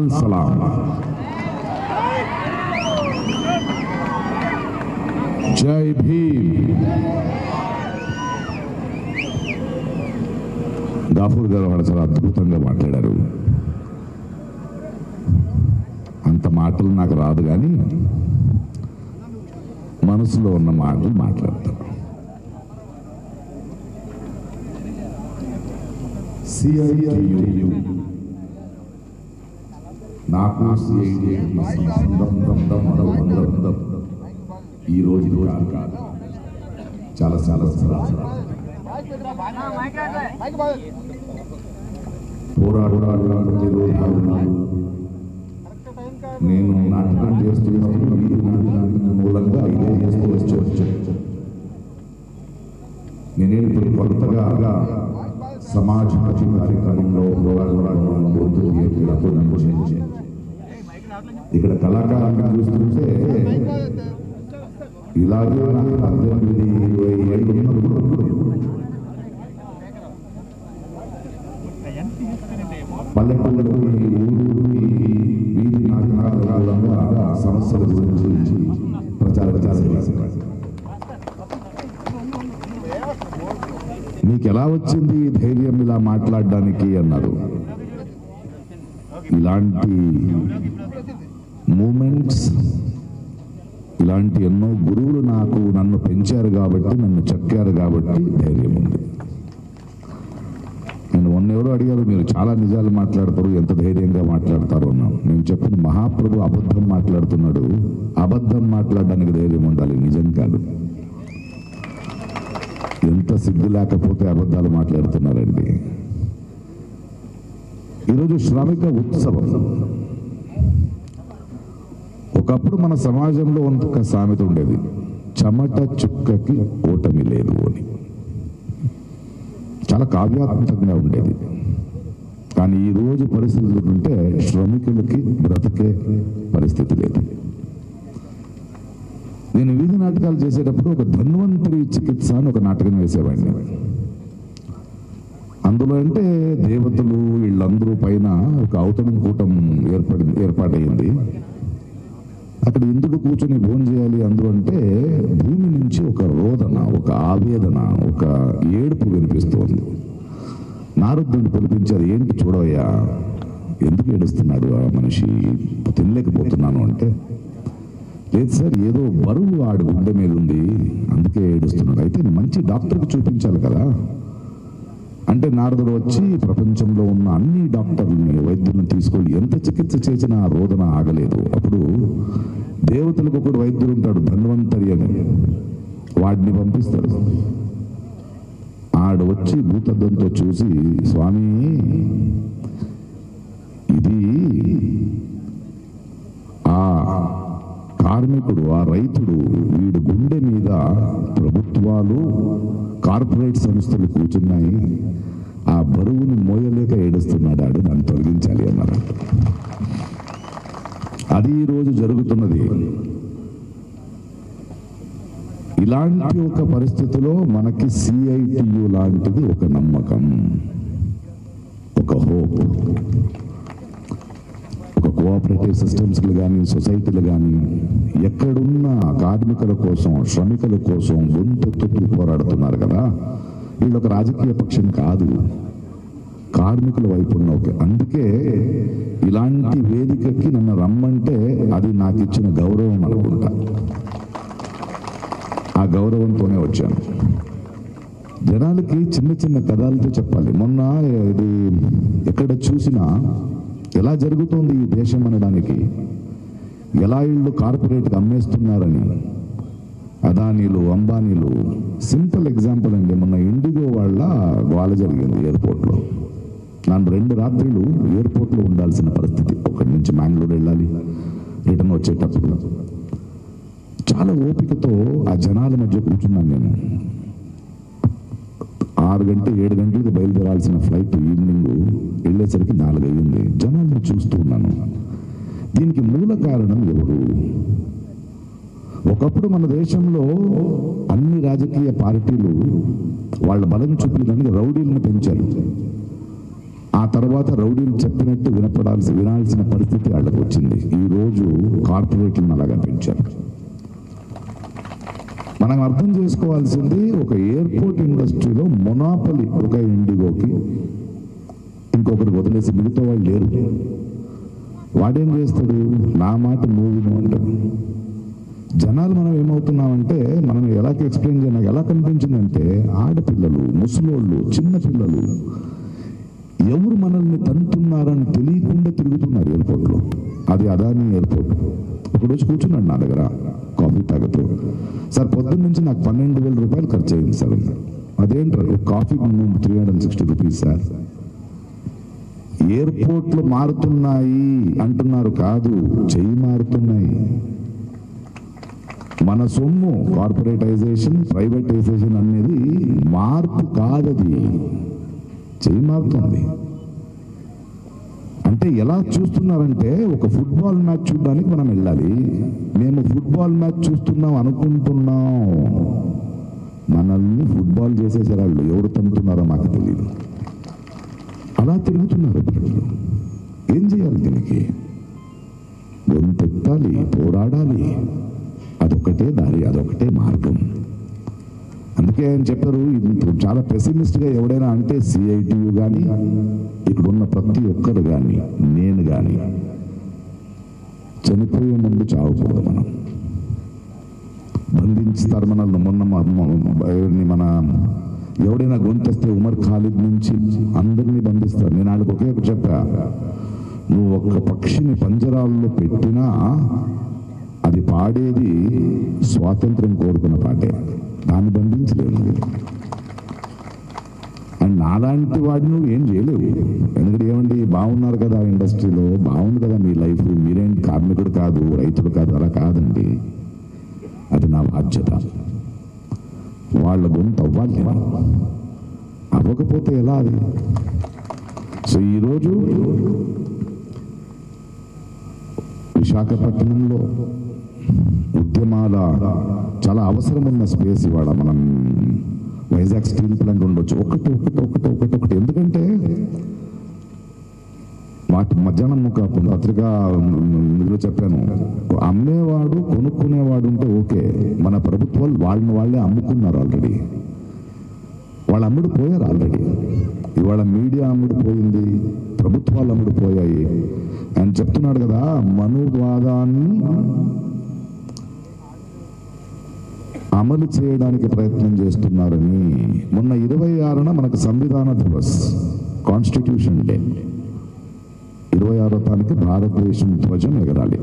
లాల్ సలాం జై భీమ్ దాఫూర్ గారు వాళ్ళు చాలా అద్భుతంగా మాట్లాడారు. అంత మాటలు నాకు రాదు కానీ మనసులో ఉన్న మాటలు మాట్లాడతాను సిఐ నాకు ఈ రోజు కాదు కాదు చాలా చాలా చాలా నేను నాటకం చేస్తున్నప్పుడు వీరి నాటకానికి మూలంగా ఇదే చేస్తూ వచ్చి నేనేం ఇప్పుడు కొత్తగా సమాజ కార్యక్రమంలో పోరాడడం గొంతు తీయటప్పుడు నుంచి ఇక్కడ కళాకారులను చూస్తుంటే ఇలాగే నాకు పద్దెనిమిది ఇరవై ఏళ్ళు ఉన్నప్పుడు. పల్లెటూళ్ళకు ఈ ఊరికి వీధి నాటకాలలో సమస్యల గురించి ప్రచారం చేసేవారు నీకు ఎలా వచ్చింది ధైర్యం ఇలా మాట్లాడడానికి అన్నారు. ఇలాంటి మూమెంట్స్ ఇలాంటి ఎన్నో గురువులు నాకు నన్ను పెంచారు కాబట్టి నన్ను చెక్కారు కాబట్టి ధైర్యం ఉంది. నేను మొన్న ఎవరో అడిగారు మీరు చాలా నిజాలు మాట్లాడతారు ఎంత ధైర్యంగా మాట్లాడతారు అన్నాను. నేను చెప్పిన మహాప్రభు అబద్ధం మాట్లాడుతున్నాడు. అబద్ధం మాట్లాడడానికి ధైర్యం ఉండాలి నిజం కాదు. ఎంత సిగ్గు లేకపోతే అబద్ధాలు మాట్లాడుతున్నారండి? ఈరోజు శ్రామిక ఉత్సవం. ఒకప్పుడు మన సమాజంలో ఒక సామెత ఉండేది చెమట చుక్కకి ఓటమి లేదు అని. చాలా కావ్యాత్మకంగా ఉండేది. కానీ ఈరోజు పరిస్థితులు ఉంటే శ్రమికులకి బ్రతికే పరిస్థితి లేదు. నేను వీధి నాటకాలు చేసేటప్పుడు ఒక ధన్వంతరి చికిత్స అని ఒక నాటకం వేసేవాడిని. అందులో అంటే దేవతలు వీళ్ళందరూ పైన ఒక అవతరం కూటం ఏర్పడి ఏర్పాటైంది అక్కడ ఇంద్రుడు కూర్చొని భోజనం చేయాలి అందు అంటే భూమి నుంచి ఒక రోదన ఒక ఆవేదన ఒక ఏడుపు వినిపిస్తోంది. నారదుడిని పిలిపించారు ఏంటి చూడవయ్యా ఎందుకు ఏడుస్తున్నాడు ఆ మనిషి? తినలేకపోతున్నాను అంటే. లేదు సార్ ఏదో బరువు ఆడు గుండె మీద ఉంది అందుకే ఏడుస్తున్నాడు. అయితే మంచి డాక్టర్కి చూపించాలి కదా. అంటే నారదుడు వచ్చి ప్రపంచంలో ఉన్న అన్ని డాక్టర్లని వైద్యులను తీసుకొని ఎంత చికిత్స చేసినా రోదన ఆగలేదు. అప్పుడు దేవతలకు ఒకడు వైద్యుడు ఉంటాడు ధన్వంతరి అని. వాడిని పంపిస్తాడు. ఆడు వచ్చి భూతద్దంతో చూసి స్వామి ఇది ఆ కార్మికుడు ఆ రైతుడు వీడు గుండె మీద ప్రభుత్వాలు కార్పొరేట్ సంస్థలు కూర్చున్నాయి. ఆ బరువుని మోయలేక ఏడుస్తున్నాడు ఆడు. దాన్ని తొలగించాలి అన్నారు. అది ఈరోజు జరుగుతున్నది. ఇలాంటి ఒక పరిస్థితిలో మనకి సిఐటియు లాంటిది ఒక నమ్మకం ఒక హోప్ ఒక కోఆపరేటివ్ సిస్టమ్స్లు కానీ సొసైటీలు కానీ ఎక్కడున్న కార్మికుల కోసం శ్రమికుల కోసం గొంతెత్తుతూ పోరాడుతున్నారు కదా. వీళ్ళు ఒక రాజకీయ పక్షం కాదు. కార్మికుల వైపు ఉన్న ఒక అందుకే ఇలాంటి వేదికకి నన్ను రమ్మంటే అది నాకు ఇచ్చిన గౌరవం అనుకుంటా. ఆ గౌరవంతోనే వచ్చాను. జనాలకి చిన్న చిన్న కథలతో చెప్పాలి. మొన్న ఇది ఎక్కడ చూసినా ఎలా జరుగుతోంది ఈ దేశం అనడానికి? ఎలా ఇళ్ళు కార్పొరేట్గా అమ్మేస్తున్నారని? అదానీలు అంబానీలు సింపుల్ ఎగ్జాంపుల్ అండి. మొన్న ఇండిగో వాళ్ళ గోల జరిగింది ఎయిర్పోర్ట్లో. నన్ను రెండు రాత్రులు ఎయిర్పోర్ట్లో ఉండాల్సిన పరిస్థితి. ఒకటి నుంచి మ్యాంగ్లూర్ వెళ్ళాలి రిటర్న్ వచ్చేటప్పుడు. చాలా ఓపికతో ఆ జనాల మధ్య కూర్చున్నాను నేను. ఆరు గంట ఏడు గంటలకు బయలుదేరాల్సిన ఫ్లైట్ ఈవినింగ్ వెళ్ళేసరికి నాలుగు అయ్యింది జనాలను చూస్తూ ఉన్నాను. దీనికి మూల కారణం ఎవరు? ఒకప్పుడు మన దేశంలో అన్ని రాజకీయ పార్టీలు వాళ్ళ బలం చూపించడానికి రౌడీలను పెంచారు. ఆ తర్వాత రౌడీలు చెప్పినట్టు వినపడాల్సి వినాల్సిన పరిస్థితి వాళ్ళకు వచ్చింది. ఈరోజు కార్పొరేట్లను అలాగా పెంచారు. మనం అర్థం చేసుకోవాల్సింది ఒక ఎయిర్పోర్ట్ ఇండస్ట్రీలో మొనాపలి ఒక ఇండిగోకి ఇంకొకటి వదిలేసి మిగతా వాళ్ళు లేరు. వాడేం చేస్తాడు? నా మాట నువ్వు అంటాడు. జనాలు మనం ఏమవుతున్నామంటే మనం ఎలా ఎక్స్ప్లెయిన్ చేయడానికి ఎలా కనిపించిందంటే ఆడపిల్లలు ముసలోళ్ళు చిన్నపిల్లలు ఎవరు మనల్ని తంతున్నారని తెలియకుండా తిరుగుతున్నారు ఎయిర్పోర్ట్లో. అది అదాని ఎయిర్పోర్ట్. ఒకరోజు కూర్చున్నాడు నా దగ్గర కాఫీ తాగుతూ. సార్ పొద్దున్న నుంచి నాకు పన్నెండు వేల రూపాయలు ఖర్చు అయింది సార్. అదేంటారు ఒక coffee three hundred sixty rupees sir. ఎయిర్పోర్ట్లు మారుతున్నాయి అంటున్నారు కాదు చెయ్యి మారుతున్నాయి. మన సొమ్ము కార్పొరేటైజేషన్ ప్రైవేటైజేషన్ అనేది మార్పు కాదది. చేయి మారుతుంది. అంటే ఎలా చూస్తున్నారంటే ఒక ఫుట్బాల్ మ్యాచ్ చూడడానికి మనం వెళ్ళాలి. మేము ఫుట్బాల్ మ్యాచ్ చూస్తున్నాం అనుకుంటున్నాం. మనల్ని ఫుట్బాల్ చేసేసే వాళ్ళు. ఎవరు తంతున్నారో మాకు తెలియదు అలా తిరుగుతున్నారు ప్రజలు. ఏం చేయాలి దీనికి? గొంతెత్తాలి పోరాడాలి. అదొక్కటే దారి అదొకటే మార్గం. అందుకే ఆయన చెప్పారు ఇప్పుడు చాలా పెసిమిస్ట్గా ఎవడైనా అంటే సిఐటియు కానీ ఇక్కడున్న ప్రతి ఒక్కరు కానీ నేను కానీ చనిపోయే ముందు చావకూడదు మనం. బంధించుతారు మనల్ని. మొన్న మన ఎవడైనా గొంతెస్తే ఉమర్ ఖాలిద్ నుంచి అందరినీ బంధిస్తారు. నేను వాళ్ళకి ఒకే ఒక చెప్పా నువ్వు ఒక్క పక్షిని పంజరాల్లో పెట్టినా అది పాడేది స్వాతంత్రం కోరుకున్న పాటే. దాన్ని బంధించలేవు అండ్ నాలాంటి వాడిని నువ్వు ఏం చేయలేవు. ఎందుకంటే ఏమండి బాగున్నారు కదా ఇండస్ట్రీలో బాగుంది కదా మీ లైఫ్ మీరేంటి కార్మికుడు కాదు రైతుడు కాదు అలా కాదండి. అది నా బాధ్యత. వాళ్ళ గొంతు అవ్వాలి. అవ్వకపోతే ఎలా అది? సో ఈరోజు విశాఖపట్నంలో ఉద్యమాల చాలా అవసరం ఉన్న స్పేస్ ఇవాళ మనం వైజాగ్ స్టీల్ ప్లాంట్ ఉండొచ్చు. ఒకటి ఒకటి ఒకటి ఒకటి ఒకటి. ఎందుకంటే వాటి మధ్యాహ్నం ఒక పత్రిక ఇందులో చెప్పాను. అమ్మేవాడు కొనుక్కునేవాడు ఉంటే ఓకే. మన ప్రభుత్వాలు వాళ్ళని వాళ్ళే అమ్ముకున్నారు ఆల్రెడీ. వాళ్ళు అమ్ముడు పోయారు ఆల్రెడీ. ఇవాళ మీడియా అమ్ముడు పోయింది ప్రభుత్వాలు అమ్ముడు పోయాయి. అని చెప్తున్నాడు కదా మనువాదాన్ని అమలు చేయడానికి ప్రయత్నం చేస్తున్నారని మొన్న ఇరవై ఆరున మనకు సంవిధాన దివస్ కాన్స్టిట్యూషన్ డే ఇరవై ఆరో తారీఖు భారతదేశం ధ్వజం ఎగరాలి.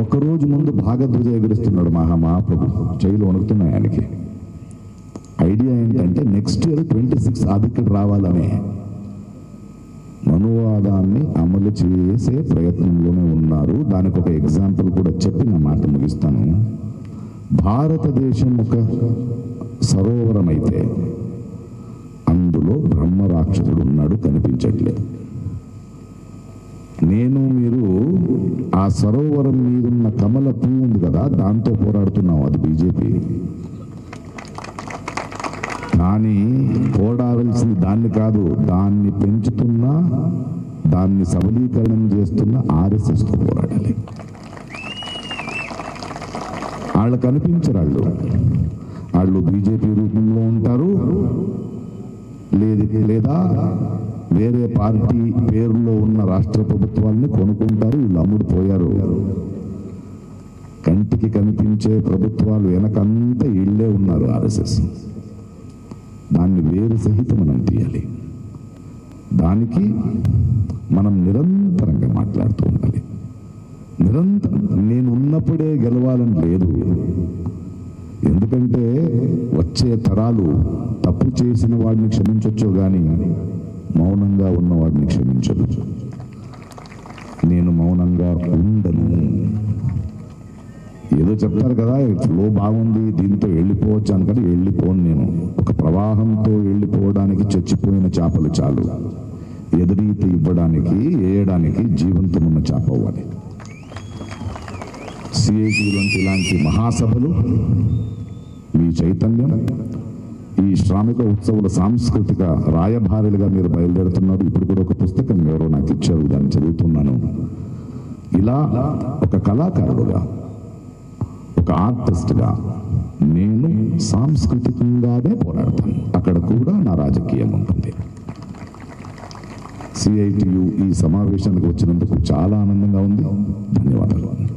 ఒకరోజు ముందు భాగధ్వజ ఎగురుస్తున్నాడు మహా మహాప్రభు చెయ్యిలు వణుకుతున్నాయి ఆయనకి. ఐడియా ఏంటంటే నెక్స్ట్ ఇయర్ ట్వంటీ సిక్స్ ఆదిక్కడు రావాలనే మనువాదాన్ని అమలు చేసే ప్రయత్నంలోనే ఉన్నారు. దానికి ఒక ఎగ్జాంపుల్ కూడా చెప్పి నా మాట ముగిస్తాను. భారతదేశం ఒక సరోవరమైతే అందులో బ్రహ్మ రాక్షసుడు ఉన్నాడు కనిపించట్లేదు. నేను మీరు ఆ సరోవరం మీదున్న కమల పువ్వు ఉంది కదా దాంతో పోరాడుతున్నాం అది బీజేపీ. కానీ పోరాడాల్సింది దాన్ని కాదు దాన్ని పెంచుతున్న దాన్ని సబలీకరణం చేస్తున్న ఆర్ఎస్ఎస్తో పోరాడాలి. వాళ్ళకు కనిపించరు వాళ్ళు వాళ్ళు బీజేపీ రూపంలో ఉంటారు. లేదు లేదా వేరే పార్టీ పేరులో ఉన్న రాష్ట్ర ప్రభుత్వాల్ని కొనుక్కుంటారు వీళ్ళు అమ్ముడుపోయారు. కంటికి కనిపించే ప్రభుత్వాలు వెనకంతా ఇళ్ళే ఉన్నారు ఆర్ఎస్ఎస్. దాన్ని వేరు సహితం మనం తీయాలి. దానికి మనం నిరంతరంగా మాట్లాడుతూ ఉండాలి. నిరంతరం నేను ఉన్నప్పుడే గెలవాలని లేదు. ఎందుకంటే వచ్చే తరాలు తప్పు చేసిన వాడిని క్షమించవచ్చు కానీ మౌనంగా ఉన్నవాడిని క్షమించదు. నేను మౌనంగా ఉండను. ఏదో చెప్తారు కదా ఫ్లో బాగుంది దీంతో వెళ్ళిపోవచ్చు అనుకని వెళ్ళిపోను నేను. ఒక ప్రవాహంతో వెళ్ళిపోవడానికి చచ్చిపోయిన చేపలు చాలు. ఎదురీత ఇవ్వడానికి వేయడానికి జీవంతం ఉన్న చేప అవ్వాలి. సిఐటి వంటి ఇలాంటి మహాసభలు మీ చైతన్యం ఈ శ్రామిక ఉత్సవుల సాంస్కృతిక రాయభారులుగా మీరు బయలుదేరుతున్నారు. ఇప్పుడు కూడా ఒక పుస్తకం ఎవరో నాకు ఇచ్చారు దాన్ని చదువుతున్నాను. ఇలా ఒక కళాకారుడుగా ఒక ఆర్టిస్ట్గా నేను సాంస్కృతికంగానే పోరాడతాను. అక్కడ కూడా నా రాజకీయం ఉంటుంది. సిఐటియు ఈ సమావేశానికి వచ్చినందుకు చాలా ఆనందంగా ఉంది. ధన్యవాదాలు.